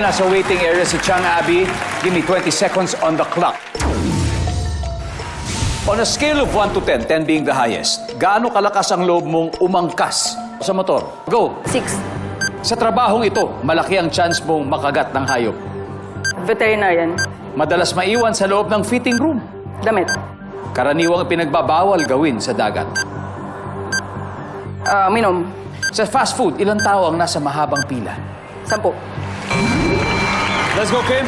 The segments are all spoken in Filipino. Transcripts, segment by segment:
nasa waiting area si Chang Abby. Give me 20 seconds on the clock. On a scale of 1 to 10, 10 being the highest, gaano kalakas ang loob mong umangkas sa motor? Go! Six. Sa trabahong ito, malaki ang chance mong makagat ng hayop. Veterinarian. Madalas maiwan sa loob ng fitting room. Damit. Karaniwang pinagbabawal gawin sa dagat. Ah, minom. Sa fast food, ilang tao ang nasa mahabang pila? Sampu. Let's go, Kim.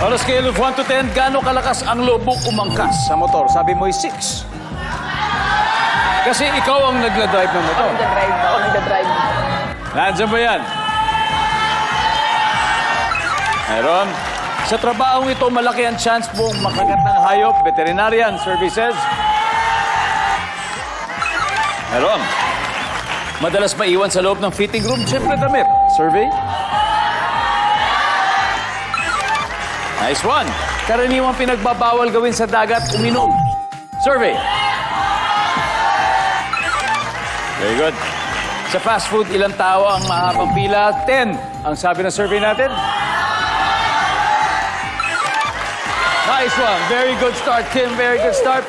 On a scale of 1 to 10, gaano kalakas ang loob mong umangkas sa motor? Sabi mo ay 6. Kasi ikaw ang nagla-drive ng motor. Nagda-drive. Ako nagda-drive. Nandiyan ba yan? Meron. Sa trabahong ito, malaki ang chance mong makagat ng hayop, veterinarian services. Meron. Madalas maiwan sa loob ng fitting room, siyempre damit. Survey? Nice one. Karaniwang pinagbabawal gawin sa dagat, uminom. Survey. Very good. Sa fast food, ilang tao ang mahabang pila? 10. Ang sabi ng survey natin? Nice one. Very good start, Kim. Very good start.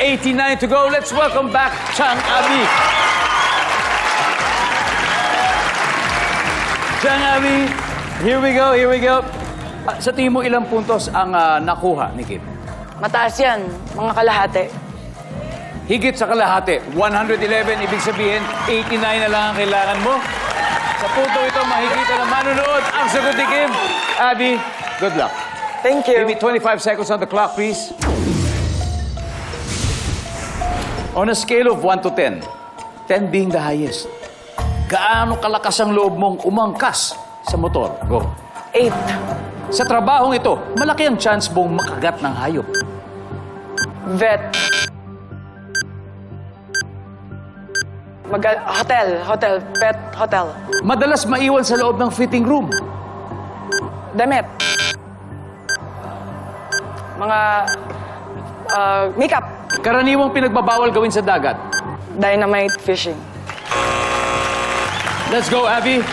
89 to go. Let's welcome back Chang Abi. Chang Abi, here we go, here we go. Ah, sa tingin mo, ilang puntos ang ah, nakuha ni Kim? Mataas yan. Mga kalahati. Higit sa kalahati. 111, ibig sabihin, 89 na lang ang kailangan mo. Sa punto ito, makikita na manunood ang sagot ni Kim. Abby, good luck. Thank Give me 25 seconds on the clock, please. On a scale of 1 to 10, 10 being the highest, gaano kalakas ang loob mong umangkas sa motor? Go. Eight. Sa trabahong ito, malaki ang chance mong makagat ng hayop. Vet. Mag hotel. Hotel. Pet hotel. Madalas maiwan sa loob ng fitting room. Damit. Mga ah, makeup. Karaniwang pinagbabawal gawin sa dagat. Dynamite fishing. Let's go, Abby.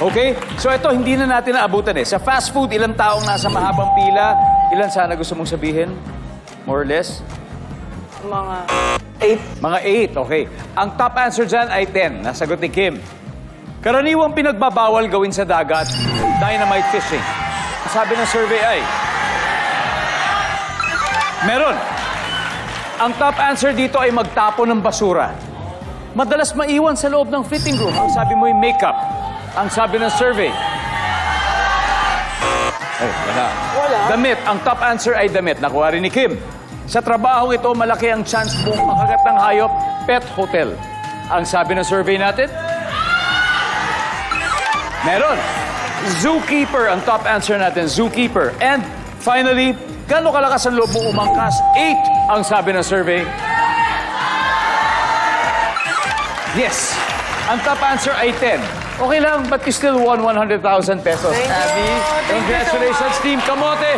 Okay? So ito, hindi na natin naabutan eh. Sa fast food, ilang taong nasa mahabang pila? Ilan sana gusto mong sabihin? More or less? Mga eight. Mga 8, okay. Ang top answer dyan ay 10. Nasagot ni Kim. Karaniwang pinagbabawal gawin sa dagat, dynamite fishing. Sabi ng survey ay... Meron. Ang top answer dito ay magtapo ng basura. Madalas maiwan sa loob ng fitting room. Ang sabi mo ay makeup. Ang sabi ng survey. Oh, wala. Wala. Damit. Ang top answer ay damit. Nakuha rin ni Kim. Sa trabahong ito, malaki ang chance mong makagat ng hayop, pet hotel. Ang sabi ng survey natin? Meron. Zookeeper ang top answer natin. Zookeeper. And finally, gano'ng kalakas ang loob mong umangkas? 8 ang sabi ng survey. Yes. Ang top answer ay 10. Okay lang, but you still won 100,000 pesos. Thank you. Abby, Thank you so congratulations, Team Kamote.